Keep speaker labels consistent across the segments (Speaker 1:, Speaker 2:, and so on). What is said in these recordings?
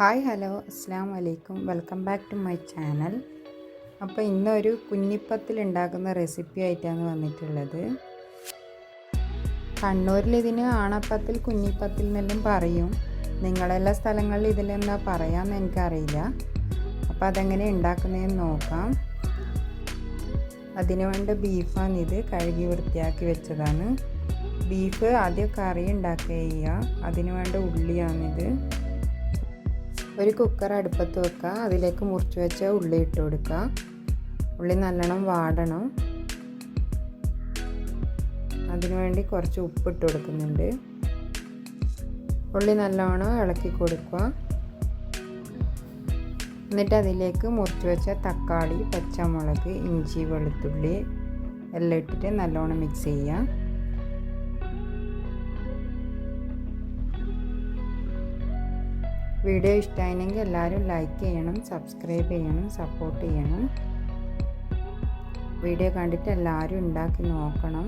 Speaker 1: Hi hello അസ്സാം വലൈക്കും welcome back to my channel. അപ്പോൾ ഇന്നൊരു കുഞ്ഞിപ്പത്തിൽ ഉണ്ടാക്കുന്ന റെസിപ്പി ആയിട്ടാണ് വന്നിട്ടുള്ളത്. കണ്ണൂരിൽ ഇതിന് ആണപ്പത്തിൽ കുഞ്ഞിപ്പത്തിൽ എന്നെല്ലാം പറയും. നിങ്ങളെല്ലാ സ്ഥലങ്ങളിൽ ഇതിലെന്താ പറയാമെന്ന് എനിക്കറിയില്ല. അപ്പോൾ അതെങ്ങനെ ഉണ്ടാക്കുന്നതെന്ന് നോക്കാം. അതിനു വേണ്ട ബീഫാണ് ഇത് കഴുകി വൃത്തിയാക്കി വെച്ചതാണ്. ബീഫ് ആദ്യം കറി ഉണ്ടാക്കുക ചെയ്യുക. അതിനു വേണ്ട ഉള്ളിയാണിത്. ഒരു കുക്കർ അടുപ്പത്ത് വെക്കുക അതിലേക്ക് മുറിച്ച് വെച്ച ഉള്ളി ഇട്ട് കൊടുക്കുക ഉള്ളി നല്ലോണം വാടണം. അതിനുവേണ്ടി കുറച്ച് ഉപ്പ് ഉപ്പിട്ട് കൊടുക്കുന്നുണ്ട്. ഉള്ളി നല്ലോണം ഇളക്കി കൊടുക്കുക എന്നിട്ട് അതിലേക്ക് മുറിച്ച് വെച്ച തക്കാളി പച്ചമുളക് ഇഞ്ചി വെളുത്തുള്ളി എല്ലാം ഇട്ടിട്ട് നല്ലോണം മിക്സ് ചെയ്യുക വീഡിയോ ഇഷ്ടമായിരുന്നെങ്കിൽ എല്ലാവരും ലൈക്ക് ചെയ്യണം സബ്സ്ക്രൈബ് ചെയ്യണം സപ്പോർട്ട് ചെയ്യണം. വീഡിയോ കണ്ടിട്ട് എല്ലാവരും ഉണ്ടാക്കി നോക്കണം.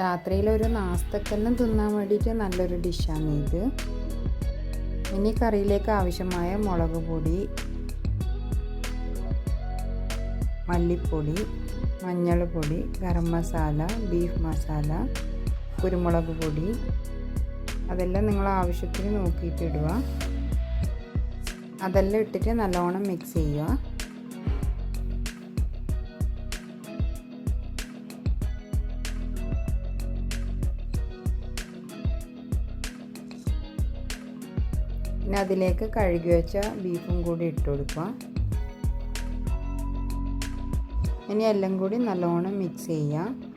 Speaker 1: രാത്രിയിൽ ഒരു നാസ്തക്കെല്ലാം തിന്നാൻ വേണ്ടിയിട്ട് നല്ലൊരു ഡിഷാണ് ഇത്. ഇനി കറിയിലേക്ക് ആവശ്യമായ മുളക് പൊടി മല്ലിപ്പൊടി മഞ്ഞൾപ്പൊടി ഗരം മസാല ബീഫ് മസാല കുരുമുളക് പൊടി അതെല്ലാം നിങ്ങൾ ആവശ്യത്തിന് നോക്കിയിട്ട് ഇടുക. അതെല്ലാം ഇട്ടിട്ട് നല്ലോണം മിക്സ് ചെയ്യുക. പിന്നെ അതിലേക്ക് കഴുകി വെച്ച ബീഫും കൂടി ഇട്ട് കൊടുക്കുക. ഇനി എല്ലാം കൂടി നല്ലോണം മിക്സ് ചെയ്യുക.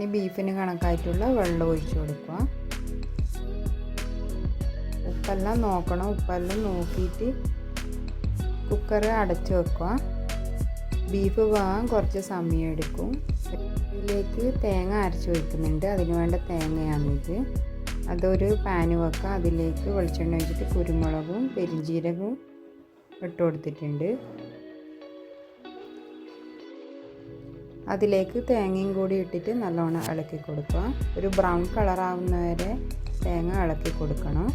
Speaker 1: ഇനി ബീഫിന് കണക്കായിട്ടുള്ള വെള്ളം ഒഴിച്ചു കൊടുക്കുക. ഉപ്പെല്ലാം നോക്കണം. ഉപ്പെല്ലാം നോക്കിയിട്ട് കുക്കർ അടച്ചു വെക്കുക. ബീഫ് വാങ്ങാൻ കുറച്ച് സമയം എടുക്കും ഇതിലേക്ക് തേങ്ങ അരച്ച് വയ്ക്കുന്നുണ്ട് അതിന് വേണ്ട തേങ്ങയാണിത്. അതൊരു പാന് വെക്കുക. അതിലേക്ക് വെളിച്ചെണ്ണ ഒഴിച്ചിട്ട് കുരുമുളകും പെരിഞ്ചീരകവും ഇട്ട് കൊടുത്തിട്ടുണ്ട്. അതിലേക്ക് തേങ്ങയും കൂടി ഇട്ടിട്ട് നല്ലോണം ഇളക്കി കൊടുക്കുക. ഒരു ബ്രൗൺ കളർ ആവുന്നവരെ തേങ്ങ ഇളക്കി കൊടുക്കണം.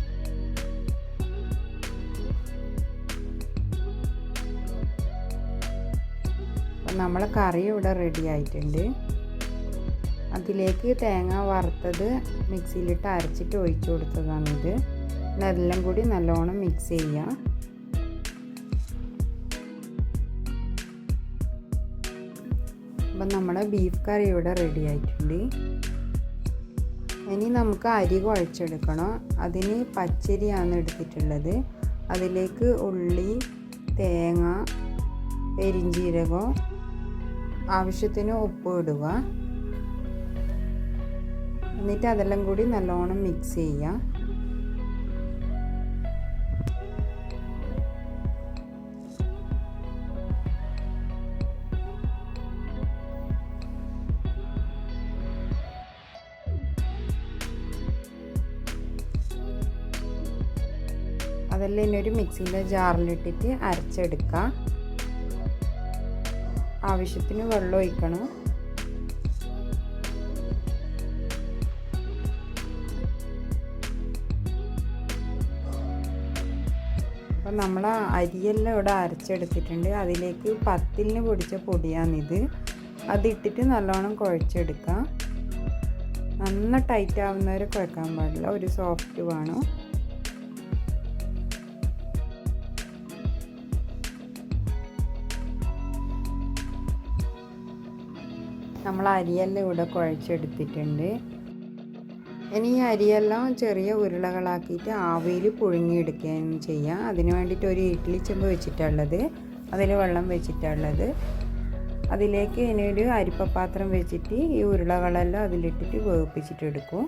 Speaker 1: നമ്മൾ കറി ഇവിടെ റെഡി ആയിട്ടുണ്ട്. അതിലേക്ക് തേങ്ങ വറുത്തത് മിക്സിയിലിട്ട് അരച്ചിട്ട് ഒഴിച്ചു കൊടുത്തതാണിത്. എല്ലാം കൂടി നല്ലോണം മിക്സ് ചെയ്യുക അപ്പം നമ്മുടെ ബീഫ് കറി ഇവിടെ റെഡി ആയിട്ടുണ്ട്. ഇനി നമുക്ക് അരി കുഴച്ചെടുക്കണം. അതിന് പച്ചരിയാണ് എടുത്തിട്ടുള്ളത്. അതിലേക്ക് ഉള്ളി തേങ്ങ പെരിഞ്ചീരകം ആവശ്യത്തിന് ഉപ്പ് ഇടുക. എന്നിട്ട് അതെല്ലാം കൂടി നല്ലോണം മിക്സ് ചെയ്യുക. അതെല്ലാം ഇനി ഒരു മിക്സിന്റെ ജാറിലിട്ടിട്ട് അരച്ചെടുക്കുക. ആവശ്യത്തിന് വെള്ളം ഒഴിക്കണം. അപ്പം നമ്മൾ അരിയെല്ലാം ഇവിടെ അരച്ചെടുത്തിട്ടുണ്ട്. അതിലേക്ക് പത്തിലിന് പൊടിച്ച പൊടിയാണിത്. അതിട്ടിട്ട് നല്ലോണം കുഴച്ചെടുക്കാം നന്ന ടൈറ്റ് ആവുന്നവരെ കുഴക്കാൻ പാടില്ല. ഒരു സോഫ്റ്റ് വേണം. നമ്മൾ അരിയെല്ലാം ഇവിടെ കുഴച്ചെടുത്തിട്ടുണ്ട്. ഇനി ഈ അരിയെല്ലാം ചെറിയ ഉരുളകളാക്കിയിട്ട് ആവിയിൽ പുഴുങ്ങിയെടുക്കുകയും ചെയ്യാം. അതിന് വേണ്ടിയിട്ട് ഒരു ഇഡ്ഡലി ചെമ്പ് വെച്ചിട്ടുള്ളത് അതിൽ വെള്ളം വെച്ചിട്ടുള്ളത്. അതിലേക്ക് ഇനി ഒരു അരിപ്പപാത്രം വെച്ചിട്ട് ഈ ഉരുളകളെല്ലാം അതിലിട്ടിട്ട് വേവിപ്പിച്ചിട്ടെടുക്കും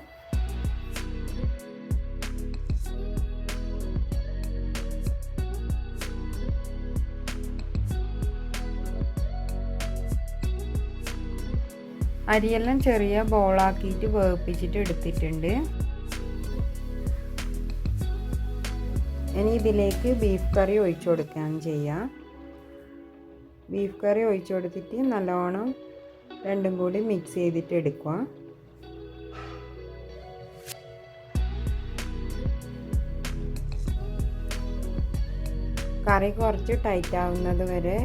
Speaker 1: അരിയെല്ലാം ചെറിയ ബോളാക്കിയിട്ട് വേവിപ്പിച്ചിട്ട് എടുത്തിട്ടുണ്ട്. ഇനി ഇതിലേക്ക് ബീഫ് കറി ഒഴിച്ചു കൊടുക്കുകയാണ് ചെയ്യുക ബീഫ് കറി ഒഴിച്ചു കൊടുത്തിട്ട് നല്ലോണം രണ്ടും കൂടി മിക്സ് ചെയ്തിട്ട് എടുക്കുക. കറി കുറച്ച് ടൈറ്റ് ആവുന്നത് വരെ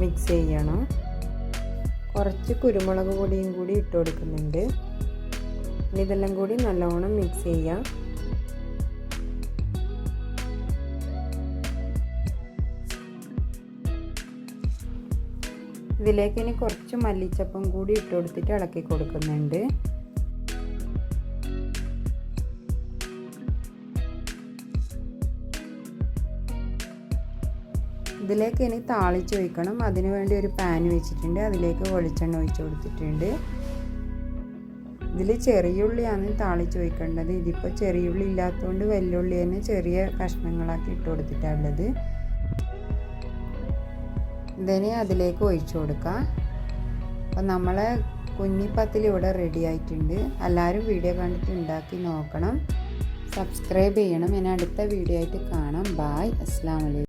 Speaker 1: മിക്സ് ചെയ്യണം. കുറച്ച് കുരുമുളക് പൊടിയും കൂടി ഇട്ട് കൊടുക്കുന്നുണ്ട്. ഇനി ഇതെല്ലാം കൂടി നല്ലോണം മിക്സ് ചെയ്യാം. ഇതിലേക്ക് ഇനി കുറച്ച് മല്ലിച്ചപ്പം കൂടി ഇട്ട് കൊടുത്തിട്ട് ഇളക്കി കൊടുക്കുന്നുണ്ട്. ഇതിലേക്ക് ഇനി താളിച്ച് ഒഴിക്കണം. അതിന് വേണ്ടി ഒരു പാൻ വെച്ചിട്ടുണ്ട്. അതിലേക്ക് വെളിച്ചെണ്ണ ഒഴിച്ച് കൊടുത്തിട്ടുണ്ട്. ഇതിൽ ചെറിയുള്ളിയാണ് താളിച്ച് ഒഴിക്കേണ്ടത്. ഇതിപ്പോൾ ചെറിയുള്ളി ഇല്ലാത്തതുകൊണ്ട് വെല്ലുള്ളി തന്നെ ചെറിയ കഷ്ണങ്ങളാക്കി ഇട്ട് കൊടുത്തിട്ടുള്ളത് ഇതിനെ അതിലേക്ക് ഒഴിച്ചു കൊടുക്കാം. അപ്പം നമ്മളെ കുഞ്ഞിപ്പത്തിൽ ഇവിടെ റെഡി ആയിട്ടുണ്ട്. എല്ലാവരും വീഡിയോ കണ്ടിട്ട് ഉണ്ടാക്കി നോക്കണം. സബ്സ്ക്രൈബ് ചെയ്യണം. ഇനി അടുത്ത വീഡിയോ ആയിട്ട് കാണാം. ബായ് അസ്സാം വലൈക്കും